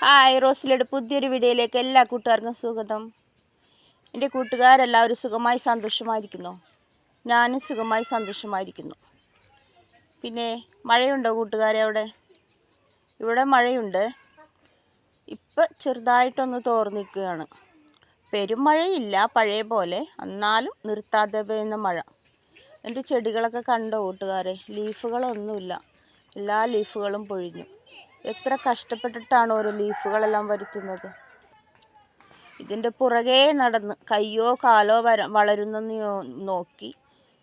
Hi റോസിലയുടെ പുതിയൊരു വീഡിയോയിലേക്ക് എല്ലാ കൂട്ടുകാർക്കും സ്വാഗതം. എന്റെ കൂട്ടുകാരെല്ലാവരും സുഖമായി സന്തോഷമായിരിക്കുന്നു. ഞാനും സുഖമായി സന്തോഷമായിരിക്കുന്നു. പിന്നെ മഴയുണ്ടോ കൂട്ടുകാരെ അവിടെ? ഇവിടെ മഴയുണ്ട്. ഇപ്പം ചെറുതായിട്ടൊന്ന് തോർന്നിക്കുകയാണ് പെരുമഴയില്ല പഴയ പോലെ. എന്നാലും നിർത്താതെ പെയ്യുന്ന മഴ. എന്റെ ചെടികളൊക്കെ കണ്ടോ കൂട്ടുകാരെ? ലീഫുകളൊന്നുമില്ല. എല്ലാ ലീഫുകളും പൊഴിഞ്ഞു. എത്ര കഷ്ടപ്പെട്ടിട്ടാണ് ഓരോ ലീഫുകളെല്ലാം വരുത്തുന്നത്. ഇതിന്റെ പുറകെ നടന്ന് കയ്യോ കാലോ വര വളരുന്നെന്ന് നോക്കി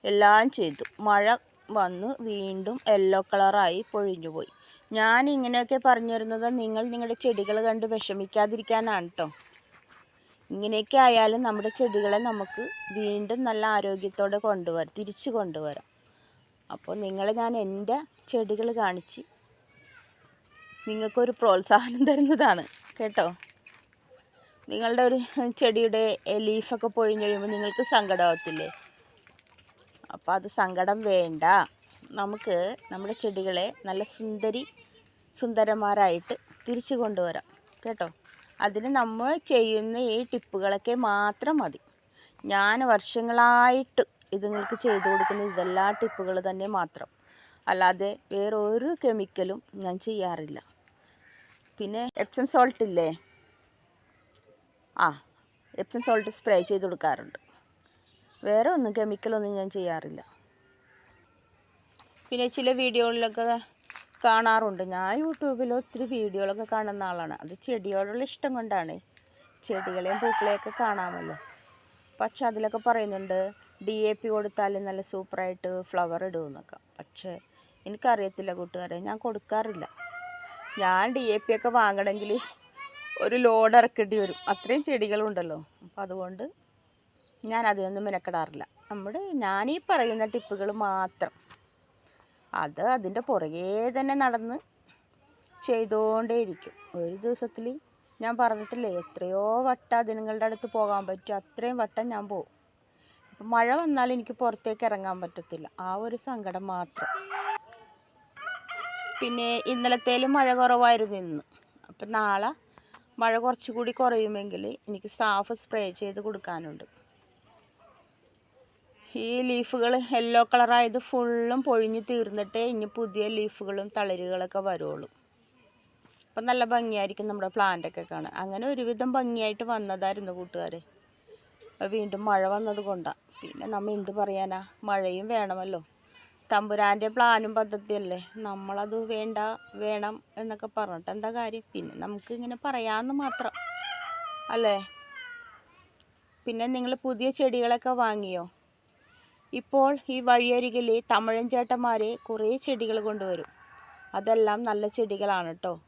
എല്ലാം ചെയ്തു. മഴ വന്ന് വീണ്ടും യെല്ലോ കളറായി പൊഴിഞ്ഞുപോയി ഞാൻ ഇങ്ങനെയൊക്കെ പറഞ്ഞു തരുന്നത് നിങ്ങൾ നിങ്ങളുടെ ചെടികൾ കണ്ട് വിഷമിക്കാതിരിക്കാനാണ് കേട്ടോ ഇങ്ങനെയൊക്കെ ആയാലും നമ്മുടെ ചെടികളെ നമുക്ക് വീണ്ടും നല്ല ആരോഗ്യത്തോടെ കൊണ്ടുവരാം തിരിച്ചു കൊണ്ടുവരാം. അപ്പോൾ നിങ്ങളെ ഞാൻ എന്റെ ചെടികൾ കാണിച്ച് നിങ്ങൾക്കൊരു പ്രോത്സാഹനം തരുന്നതാണ്. കേട്ടോ? നിങ്ങളുടെ ഒരു ചെടിയുടെ ലീഫൊക്കെ പൊഴിഞ്ഞ് കഴിയുമ്പോൾ നിങ്ങൾക്ക് സങ്കടമാകത്തില്ലേ അപ്പോൾ അത് സങ്കടം വേണ്ട. നമുക്ക് നമ്മുടെ ചെടികളെ നല്ല സുന്ദരി സുന്ദരന്മാരായിട്ട് തിരിച്ചു കൊണ്ടുവരാം. കേട്ടോ? അതിന് നമ്മൾ ചെയ്യുന്ന ഈ ടിപ്പുകളൊക്കെ മാത്രം മതി. ഞാൻ വർഷങ്ങളായിട്ട് ഇത് നിങ്ങൾക്ക് ചെയ്തു കൊടുക്കുന്ന ഇതെല്ലാ ടിപ്പുകൾ തന്നെ മാത്രം. അല്ലാതെ വേറൊരു കെമിക്കലും ഞാൻ ചെയ്യാറില്ല. പിന്നെ എപ്സം സോൾട്ട് ഇല്ലേ? ആ എപ്സം സോൾട്ട് സ്പ്രേ ചെയ്ത് കൊടുക്കാറുണ്ട്. വേറെ ഒന്നും കെമിക്കലൊന്നും ഞാൻ ചെയ്യാറില്ല. പിന്നെ ചില വീഡിയോകളിലൊക്കെ കാണാറുണ്ട്. ഞാൻ യൂട്യൂബിൽ ഒത്തിരി വീഡിയോകളൊക്കെ കാണുന്ന ആളാണ്. അത് ചെടിയോടുള്ള ഇഷ്ടം കൊണ്ടാണ്. ചെടികളെയും പൂക്കളെയൊക്കെ കാണാമല്ലോ. പക്ഷെ അതിലൊക്കെ പറയുന്നുണ്ട് ഡി എ പി കൊടുത്താൽ നല്ല സൂപ്പറായിട്ട് ഫ്ലവർ ഇടുമെന്നൊക്കെ പക്ഷേ എനിക്കറിയത്തില്ല കൂട്ടുകാരെ ഞാൻ കൊടുക്കാറില്ല. ഞാൻ ഡി എ പി ഒക്കെ വാങ്ങണമെങ്കിൽ ഒരു ലോഡ് ഇറക്കേണ്ടി വരും. അത്രയും ചെടികളുണ്ടല്ലോ. അപ്പം അതുകൊണ്ട് ഞാൻ അതിനൊന്നും മെനക്കെടാറില്ല. നമ്മുടെ ഈ പറയുന്ന ടിപ്പുകൾ മാത്രം. അത് അതിന്റെ പുറകെ തന്നെ നടന്ന് ചെയ്തുകൊണ്ടേയിരിക്കും. ഒരു ദിവസത്തിൽ ഞാൻ പറഞ്ഞിട്ടില്ലേ എത്രയോ വട്ടം അതിനുങ്ങളുടെ അടുത്ത് പോകാൻ പറ്റും. അത്രയും വട്ടം ഞാൻ പോകും മഴ വന്നാൽ എനിക്ക് പുറത്തേക്ക് ഇറങ്ങാൻ പറ്റത്തില്ല. ആ ഒരു സങ്കടം മാത്രം. പിന്നെ ഇന്നലത്തേലും മഴ കുറവായിരുന്നു ഇന്ന്. അപ്പം നാളെ മഴ കുറച്ചുകൂടി കുറയുമെങ്കിൽ എനിക്ക് സാഫ് സ്പ്രേ ചെയ്ത് കൊടുക്കാനുണ്ട്. ഈ ലീഫുകൾ യെല്ലോ കളറായത് ഫുള്ളും പൊഴിഞ്ഞ് തീർന്നിട്ടേ ഇനി പുതിയ ലീഫുകളും തളരുകളൊക്കെ വരുള്ളൂ. അപ്പം നല്ല ഭംഗിയായിരിക്കും നമ്മുടെ പ്ലാന്റൊക്കെ കാണാൻ. അങ്ങനെ ഒരുവിധം ഭംഗിയായിട്ട് വന്നതായിരുന്നു കൂട്ടുകാരെ. അത് വീണ്ടും മഴ വന്നത് കൊണ്ടാണ് പിന്നെ നമ്മൾ എന്ത് പറയാനാ? മഴയും വേണമല്ലോ. തമ്പുരാന്റെ പ്ലാനും പദ്ധതിയല്ലേ? നമ്മളത് വേണ്ട വേണം എന്നൊക്കെ പറഞ്ഞിട്ട് എന്താ കാര്യം? പിന്നെ നമുക്ക് ഇങ്ങനെ പറയാമെന്ന് മാത്രം. അല്ലേ? പിന്നെ നിങ്ങൾ പുതിയ ചെടികളൊക്കെ വാങ്ങിയോ? ഇപ്പോൾ ഈ വഴിയരികിൽ തമിഴൻ ചേട്ടന്മാർ കുറേ ചെടികൾ കൊണ്ടുവരും. അതെല്ലാം നല്ല ചെടികളാണ് കേട്ടോ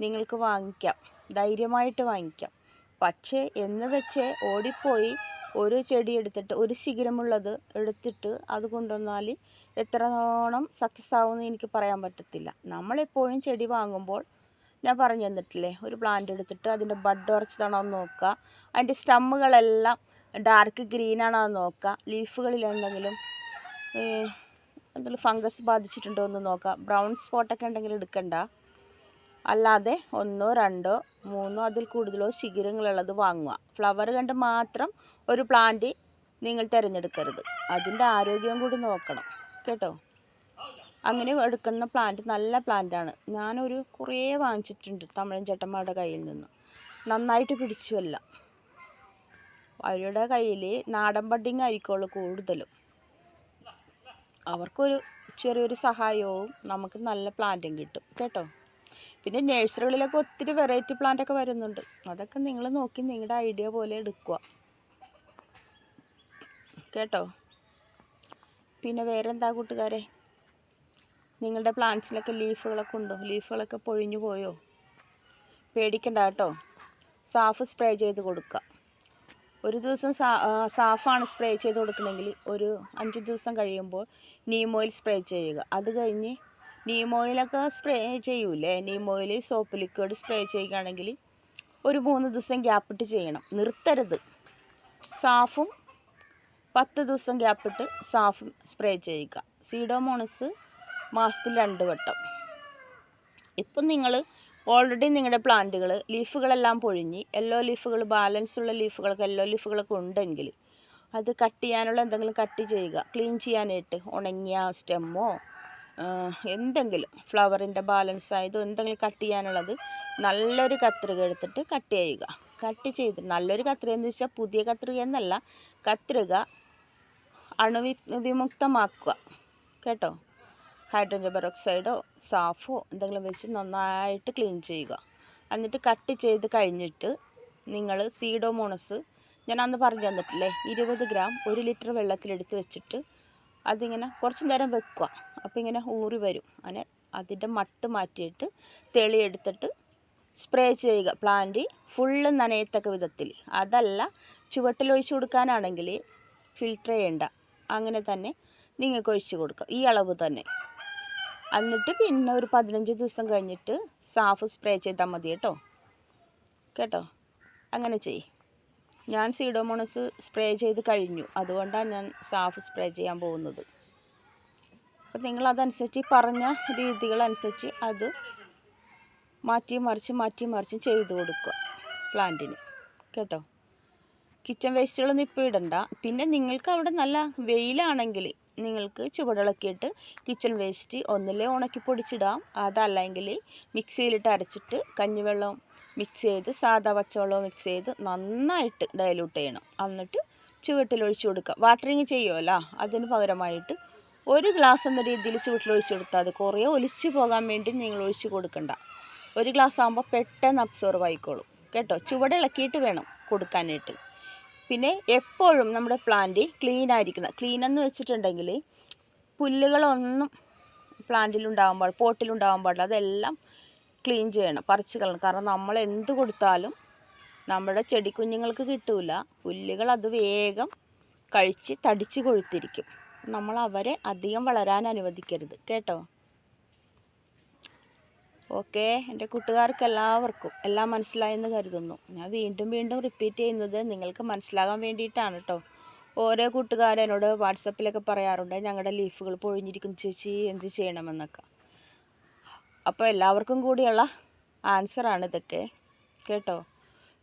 നിങ്ങൾക്ക് വാങ്ങിക്കാം. ധൈര്യമായിട്ട് വാങ്ങിക്കാം. പക്ഷേ എന്ന് വെച്ച് ഓടിപ്പോയി ഒരു ചെടി എടുത്തിട്ട് ഒരു ശിഖരമുള്ളത് എടുത്തിട്ട് അത് കൊണ്ടുവന്നാൽ എത്രത്തോളം സക്സസ് ആവുമെന്ന് എനിക്ക് പറയാൻ പറ്റത്തില്ല. നമ്മളെപ്പോഴും ചെടി വാങ്ങുമ്പോൾ ഞാൻ പറഞ്ഞു തന്നിട്ടില്ലേ ഒരു പ്ലാന്റ് എടുത്തിട്ട് അതിന്റെ ബഡ് ഉറച്ചതാണോ എന്ന് നോക്കുക. അതിന്റെ സ്റ്റമ്മുകളെല്ലാം ഡാർക്ക് ഗ്രീൻ ആണോ എന്ന് നോക്കുക. ലീഫുകളിൽ എന്തെങ്കിലും എന്തെങ്കിലും ഫംഗസ് ബാധിച്ചിട്ടുണ്ടോ എന്ന് നോക്കുക. ബ്രൗൺ സ്പോട്ടൊക്കെ ഉണ്ടെങ്കിൽ എടുക്കണ്ട. അല്ലാതെ ഒന്നോ രണ്ടോ മൂന്നോ അതിൽ കൂടുതലോ ശിഖരങ്ങളുള്ളത് വാങ്ങുക. ഫ്ലവർ കണ്ട് മാത്രം ഒരു പ്ലാന്റ് നിങ്ങൾ തിരഞ്ഞെടുക്കരുത്. അതിന്റെ ആരോഗ്യം കൂടി നോക്കണം. കേട്ടോ. അങ്ങനെ എടുക്കുന്ന പ്ലാന്റ് നല്ല പ്ലാന്റാണ് ഞാനൊരു കുറേ വാങ്ങിച്ചിട്ടുണ്ട് തമിഴൻ ചേട്ടന്മാരുടെ കയ്യിൽ നിന്ന്. നന്നായിട്ട് പിടിച്ചുവല്ല. അവരുടെ കയ്യിൽ നാടൻ ബഡിങ് ആയിരിക്കുള്ളൂ കൂടുതലും. അവർക്കൊരു ചെറിയൊരു സഹായവും നമുക്ക് നല്ല പ്ലാന്റും കിട്ടും. കേട്ടോ. പിന്നെ നഴ്സറികളിലൊക്കെ ഒത്തിരി വെറൈറ്റി പ്ലാന്റ് ഒക്കെ വരുന്നുണ്ട്. അതൊക്കെ നിങ്ങൾ നോക്കി നിങ്ങളുടെ ഐഡിയ പോലെ എടുക്കുക. കേട്ടോ. പിന്നെ വേറെ എന്താ കൂട്ടുകാരെ? നിങ്ങളുടെ പ്ലാന്റ്സിലൊക്കെ ലീഫുകളൊക്കെ ഉണ്ടോ? ലീഫുകളൊക്കെ പൊഴിഞ്ഞു പോയോ? പേടിക്കണ്ട കേട്ടോ. സാഫ് സ്പ്രേ ചെയ്ത് കൊടുക്കുക. ഒരു ദിവസം സാ സാഫാണ് സ്പ്രേ ചെയ്ത് കൊടുക്കണമെങ്കിൽ ഒരു അഞ്ച് ദിവസം കഴിയുമ്പോൾ നീം ഓയിൽ സ്പ്രേ ചെയ്യുക. അത് കഴിഞ്ഞ് നീം ഓയിലൊക്കെ സ്പ്രേ ചെയ്യൂലേ? ഓയിൽ സോപ്പ് ലിക്വിഡ് സ്പ്രേ ചെയ്യുകയാണെങ്കിൽ ഒരു മൂന്ന് ദിവസം ഗ്യാപ്പിട്ട് ചെയ്യണം. നിർത്തരുത്. സാഫും പത്ത് ദിവസം ഗ്യാപ്പിട്ട് സാഫ് സ്പ്രേ ചെയ്യുക. സീഡോമോണസ് മാസത്തിൽ രണ്ട് വട്ടം. ഇപ്പം നിങ്ങൾ ഓൾറെഡി നിങ്ങളുടെ പ്ലാന്റുകൾ ലീഫുകളെല്ലാം പൊഴിഞ്ഞ് യെല്ലോ ലീഫുകൾ ബാലൻസ് ഉള്ള ലീഫുകളൊക്കെ യെല്ലോ ലീഫുകളൊക്കെ ഉണ്ടെങ്കിൽ അത് കട്ട് ചെയ്യാനുള്ള എന്തെങ്കിലും കട്ട് ചെയ്യുക. ക്ലീൻ ചെയ്യാനായിട്ട് ഉണങ്ങിയ സ്റ്റെമ്മോ എന്തെങ്കിലും ഫ്ലവറിന്റെ ബാലൻസ് ആയതോ എന്തെങ്കിലും കട്ട് ചെയ്യാനുള്ളത് നല്ലൊരു കത്രിക എടുത്തിട്ട് കട്ട് ചെയ്യുക. കട്ട് ചെയ്ത് നല്ലൊരു കത്രിക എന്ന് വെച്ചാൽ പുതിയ കത്രിക എന്നല്ല കത്രിക അണുവി വിമുക്തമാക്കുക. കേട്ടോ? ഹൈഡ്രജൻ പെറോക്സൈഡോ സാഫോ എന്തെങ്കിലും വെച്ച് നന്നായിട്ട് ക്ലീൻ ചെയ്യുക. എന്നിട്ട് കട്ട് ചെയ്ത് കഴിഞ്ഞിട്ട് നിങ്ങൾ സീഡോമോണസ് ഞാൻ അന്ന് പറഞ്ഞു തന്നിട്ടില്ലേ ഇരുപത് ഗ്രാം ഒരു ലിറ്റർ വെള്ളത്തിലെടുത്ത് വെച്ചിട്ട് അതിങ്ങനെ കുറച്ച് നേരം വെക്കുക. അപ്പോൾ ഇങ്ങനെ ഊറി വരും. അങ്ങനെ അതിന്റെ മട്ട് മാറ്റിയിട്ട് തെളിയെടുത്തിട്ട് സ്പ്രേ ചെയ്യുക. പ്ലാന്റ് ഫുള്ള് നനയത്തക്ക വിധത്തിൽ. അതല്ല ചുവട്ടിലൊഴിച്ചു കൊടുക്കാനാണെങ്കിൽ ഫിൽട്ടർ ചെയ്യണ്ട. അങ്ങനെ തന്നെ നിങ്ങൾക്ക് ഒഴിച്ച് കൊടുക്കാം. ഈ അളവ് തന്നെ. എന്നിട്ട് പിന്നെ ഒരു പതിനഞ്ച് ദിവസം കഴിഞ്ഞിട്ട് സാഫ് സ്പ്രേ ചെയ്താൽ മതി കേട്ടോ. കേട്ടോ? അങ്ങനെ ചെയ്യ്. ഞാൻ സീഡോമോണസ് സ്പ്രേ ചെയ്ത് കഴിഞ്ഞു. അതുകൊണ്ടാണ് ഞാൻ സാഫ് സ്പ്രേ ചെയ്യാൻ പോകുന്നത്. അപ്പോൾ നിങ്ങൾ അതനുസരിച്ച് പറഞ്ഞ രീതികളനുസരിച്ച് അത് മാറ്റി മറിച്ച് മാറ്റി മറിച്ച് ചെയ്ത് കൊടുക്കുക പ്ലാന്റിന്. കേട്ടോ? കിച്ചൺ വേസ്റ്റുകളൊന്നും ഇപ്പോൾ ഇടണ്ട. പിന്നെ നിങ്ങൾക്ക് അവിടെ നല്ല വെയിലാണെങ്കിൽ നിങ്ങൾക്ക് ചുവടിളക്കിയിട്ട് കിച്ചൺ വേസ്റ്റ് ഒന്നിലേ ഉണക്കി പൊടിച്ചിടാം. അതല്ലെങ്കിൽ മിക്സിയിലിട്ട് അരച്ചിട്ട് കഞ്ഞിവെള്ളം മിക്സ് ചെയ്ത് സാദാ പച്ചവെള്ളം മിക്സ് ചെയ്ത് നന്നായിട്ട് ഡയലൂട്ട് ചെയ്യണം. എന്നിട്ട് ചുവട്ടിൽ ഒഴിച്ചു കൊടുക്കുക. വാട്ടറിങ് ചെയ്യുമല്ലോ അതിന് പകരമായിട്ട് ഒരു ഗ്ലാസ് എന്ന രീതിയിൽ ചുവട്ടിൽ ഒഴിച്ചു കൊടുത്താൽ അത് കുറേ ഒലിച്ചു പോകാൻ വേണ്ടി നിങ്ങൾ ഒഴിച്ചു കൊടുക്കണ്ട. ഒരു ഗ്ലാസ് ആകുമ്പോൾ പെട്ടെന്ന് അബ്സോർവ് ആയിക്കോളും. കേട്ടോ? ചുവടിളക്കിയിട്ട് വേണം കൊടുക്കാനായിട്ട്. പിന്നെ എപ്പോഴും നമ്മുടെ പ്ലാന്റ് ക്ലീൻ ആയിരിക്കണം. ക്ലീൻ എന്ന് വെച്ചിട്ടുണ്ടെങ്കിൽ പുല്ലുകളൊന്നും പ്ലാന്റിലുണ്ടാകാൻ പോട്ടിലുണ്ടാകാൻ പാടില്ല അതെല്ലാം ക്ലീൻ ചെയ്യണം പറിച്ച് കളയണം. കാരണം നമ്മൾ എന്ത് കൊടുത്താലും നമ്മുടെ ചെടി കുഞ്ഞുങ്ങൾക്ക് കിട്ടൂല. പുല്ലുകൾ അത് വേഗം കഴിച്ച് തടിച്ച് കൊഴുത്തിരിക്കും. നമ്മൾ അവരെ അധികം വളരാൻ അനുവദിക്കരുത്. കേട്ടോ? ഓക്കെ എന്റെ കൂട്ടുകാർക്ക് എല്ലാവർക്കും എല്ലാം മനസ്സിലായെന്ന് കരുതുന്നു. ഞാൻ വീണ്ടും വീണ്ടും റിപ്പീറ്റ് ചെയ്യുന്നത് നിങ്ങൾക്ക് മനസ്സിലാകാൻ വേണ്ടിയിട്ടാണ് കേട്ടോ ഓരോ കൂട്ടുകാരും എന്നോട് വാട്സപ്പിലൊക്കെ പറയാറുണ്ട് ഞങ്ങളുടെ ലീഫുകൾ പൊഴിഞ്ഞിരിക്കും ചേച്ചി എന്ത് ചെയ്യണമെന്നൊക്കെ. അപ്പോൾ എല്ലാവർക്കും കൂടിയുള്ള ആൻസറാണ് ഇതൊക്കെ കേട്ടോ?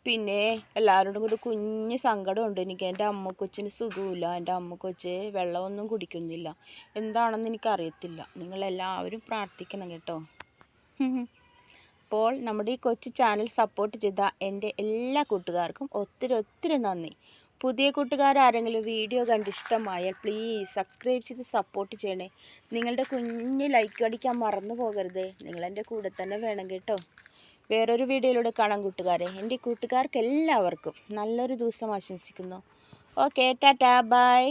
പിന്നെ എല്ലാവരോടും കൂടി കുഞ്ഞ് സങ്കടമുണ്ട്. എനിക്ക് എന്റെ അമ്മ കൊച്ചിന് സുഖമില്ല എന്റെ അമ്മ കൊച്ച് വെള്ളമൊന്നും കുടിക്കുന്നില്ല. എന്താണെന്ന് എനിക്കറിയത്തില്ല. നിങ്ങളെല്ലാവരും പ്രാർത്ഥിക്കണം കേട്ടോ. അപ്പോൾ നമ്മുടെ ഈ കൊച്ചു ചാനൽ സപ്പോർട്ട് ചെയ്ത എന്റെ എല്ലാ കൂട്ടുകാർക്കും ഒത്തിരി ഒത്തിരി നന്ദി. പുതിയ കൂട്ടുകാരാരെങ്കിലും വീഡിയോ കണ്ട് ഇഷ്ടമായാൽ പ്ലീസ് സബ്സ്ക്രൈബ് ചെയ്ത് സപ്പോർട്ട് ചെയ്യണേ. നിങ്ങളുടെ കുഞ്ഞ് ലൈക്ക് അടിക്കാൻ മറന്നു പോകരുത്. നിങ്ങളെന്റെ കൂടെ തന്നെ വേണം കേട്ടോ. വേറൊരു വീഡിയോയിലൂടെ കാണാം കൂട്ടുകാരെ. എന്റെ കൂട്ടുകാർക്ക് എല്ലാവർക്കും നല്ലൊരു ദിവസം ആശംസിക്കുന്നു. Okay tata bye